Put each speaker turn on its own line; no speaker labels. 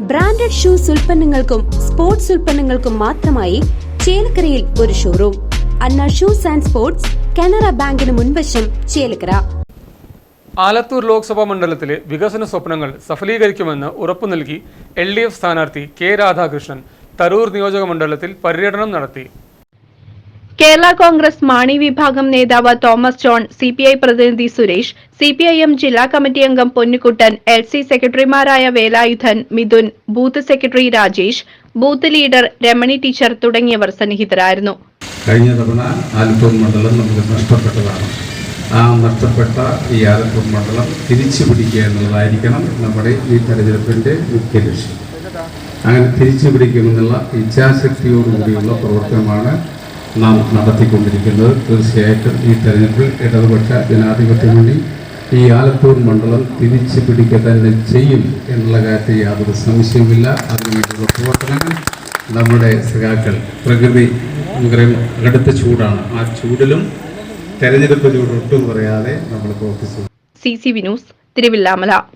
Branded shoes ഉൽപ്പന്നങ്ങൾക്കും sports ഉൽപ്പന്നങ്ങൾക്കും മാത്രമായി ചേലക്കരയിൽ ഒരു showroom Anna shoes and sports Canara ബാങ്കിന് മുൻവശം ചേലക്കര.
ആലത്തൂർ ലോക്സഭാ മണ്ഡലത്തിലെ വികസന സ്വപ്നങ്ങൾ സഫലീകരിക്കുമെന്ന് ഉറപ്പു നൽകി എൽ ഡി എഫ് സ്ഥാനാർത്ഥി കെ രാധാകൃഷ്ണൻ തരൂർ നിയോജക മണ്ഡലത്തിൽ പര്യടനം നടത്തി.
കേരള കോൺഗ്രസ് മാണി വിഭാഗം നേതാവ് Thomas John C P I പ്രതിനിധി Suresh C P I M ജില്ലാ കമ്മിറ്റി അംഗം പൊന്നുകുട്ടൻ എൽ സി സെക്രട്ടറിമാരായ Velayudhan Mithun booth secretary Rajesh booth leader Ramani teacher തുടങ്ങിയവർ സന്നിഹിതരായിരുന്നു.
കഴിഞ്ഞ തവണ ആലത്തൂർ മണ്ഡലം നമുക്ക് നഷ്ടപ്പെട്ടതാണ്. ആ നഷ്ടപ്പെട്ട ഈ ആലത്തൂർ മണ്ഡലം തിരിച്ചു പിടിക്കുക എന്നുള്ളതായിരിക്കണം നമ്മുടെ ഈ തെരഞ്ഞെടുപ്പിന്റെ മുഖ്യ ലക്ഷ്യം. അങ്ങനെ തിരിച്ചു പിടിക്കുമെന്നുള്ള ഇച്ഛാശക്തിയോടുകൂടിയുള്ള പ്രവർത്തനമാണ് നാം നടത്തിക്കൊണ്ടിരിക്കുന്നത്. തീർച്ചയായിട്ടും ഈ തെരഞ്ഞെടുപ്പിൽ ഇടതുപക്ഷ ജനാധിപത്യ മുന്നണി ഈ ആലത്തൂർ മണ്ഡലം തിരിച്ചു പിടിക്കുക തന്നെ ചെയ്യും എന്നുള്ള കാര്യത്തിൽ യാതൊരു സംശയവുമില്ല. അതിനുവേണ്ടിയുള്ള പ്രവർത്തനങ്ങൾ നമ്മുടെ സഖാക്കൾ പ്രകൃതി നമുക്കറിയാം കടുത്ത ചൂടാണ്. ആ ചൂടിലും തെരഞ്ഞെടുപ്പ് ചൂട് ഒട്ടും പറയാതെ നമ്മൾ പ്രവർത്തിച്ചു.
C C Vinus Thiruvilwamala.